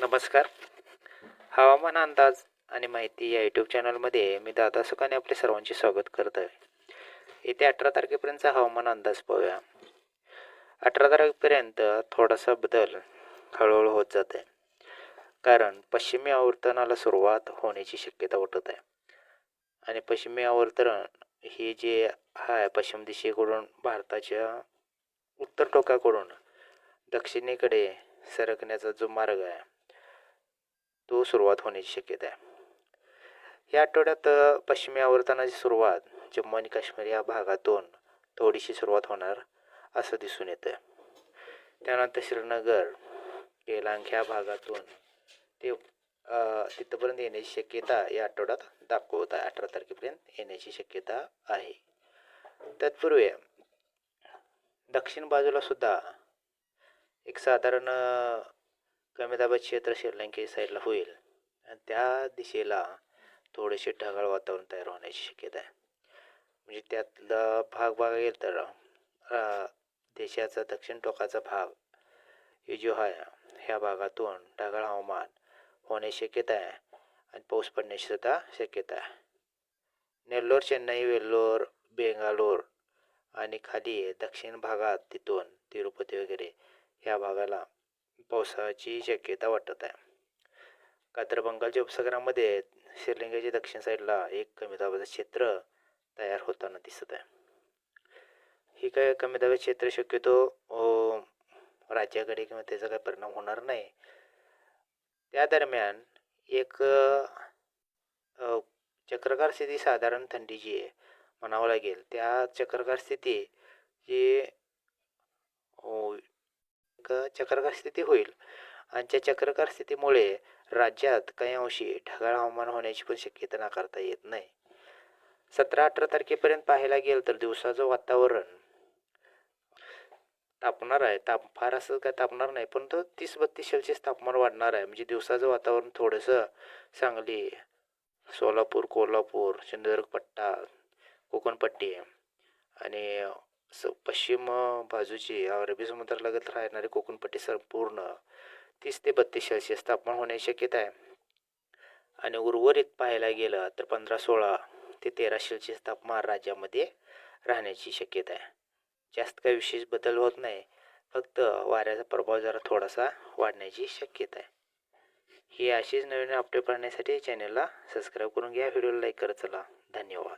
नमस्कार. हवामान अंदाज आणि माहिती या यूट्यूब चॅनलमध्ये मी दादा सुखाने आपले सर्वांचे स्वागत करत आहे येत्या अठरा तारखेपर्यंतचा हवामान अंदाज पाहूया. अठरा तारखेपर्यंत थोडासा बदल हळूहळू होत जात आहे कारण पश्चिमी आवर्तनाला सुरुवात होण्याची शक्यता वाटत आहे. आणि पश्चिमी आवर्तन हे जे आहे पश्चिम दिशेकडून भारताच्या उत्तर टोकाकडून दक्षिणेकडे सरकण्याचा जो मार्ग आहे तो सुरुवात होण्याची शक्यता आहे. या आठवड्यात पश्चिमी आवर्तनाची सुरुवात जम्मू आणि काश्मीर या भागातून थोडीशी सुरुवात होणार असं दिसून येतं त्यानंतर श्रीनगर केलांग ह्या भागातून ते तिथंपर्यंत येण्याची शक्यता या आठवड्यात दाखवत आहे. अठरा तारखेपर्यंत येण्याची शक्यता आहे. तत्पूर्वी दक्षिण बाजूला सुद्धा एक साधारण कमी दाबाचे क्षेत्र श्रीलंके साईडला होईल. आणि त्या दिशेला थोडेसे ढगाळ वातावरण तयार होण्याची शक्यता आहे. म्हणजे त्यातला भाग बघायला तर देशाचा दक्षिण टोकाचा भाग हे जो आहे ह्या भागातून ढगाळ हवामान होण्याची शक्यता आहे. आणि पाऊस पडण्याची सुद्धा शक्यता आहे. नेल्लोर चेन्नई वेल्लोर बेंगालोर आणि खाली दक्षिण भागात तिथून तिरुपती वगैरे ह्या भागाला पावसाची शक्यता वाटत आहे. का तर बंगालच्या उपसागरामध्ये श्रीलंकेच्या दक्षिण साईडला एक कमी दाबाचं क्षेत्र तयार होताना दिसत आहे. ही काय कमी दाबाचे क्षेत्र शक्यतो राज्याकडे किंवा त्याचा काही परिणाम होणार नाही. त्या दरम्यान एक चक्रकार स्थिती साधारण थंडी जी आहे म्हणावं लागेल त्या चक्रकार स्थिती जी चक्रकार स्थिती होईल. आणि त्या चक्रकार स्थितीमुळे राज्यात काही अंशी ढगाळ हवामान होण्याची पण शक्यता नाकारता येत नाही. सतरा अठरा तारखेपर्यंत पाहायला गेलं तर दिवसाचं वातावरण तापणार आहे. ताप फार असं काय तापणार नाही पण तो तीस बत्तीस सेल्सिअस तापमान वाढणार आहे. म्हणजे दिवसाचं वातावरण थोडंसं सांगली सोलापूर कोल्हापूर सिंधुदुर्ग पट्टा कोकणपट्टी आणि स पश्चिम बाजूची अरबी समुद्रालगत राहणारी कोकणपट्टी संपूर्ण तीस ते बत्तीस सेल्सिअस तापमान होण्याची शक्यता आहे. आणि उर्वरित पाहायला गेलं तर पंधरा सोळा ते तेरा सेल्सिअस तापमान राज्यामध्ये राहण्याची शक्यता आहे. जास्त काही विशेष बदल होत नाही. फक्त वाऱ्याचा प्रभाव जरा थोडासा वाढण्याची शक्यता आहे. ही अशीच नवीन अपडेट पाहण्यासाठी चॅनलला सबस्क्राईब करून घ्या. व्हिडिओला लाईक करत चला. धन्यवाद.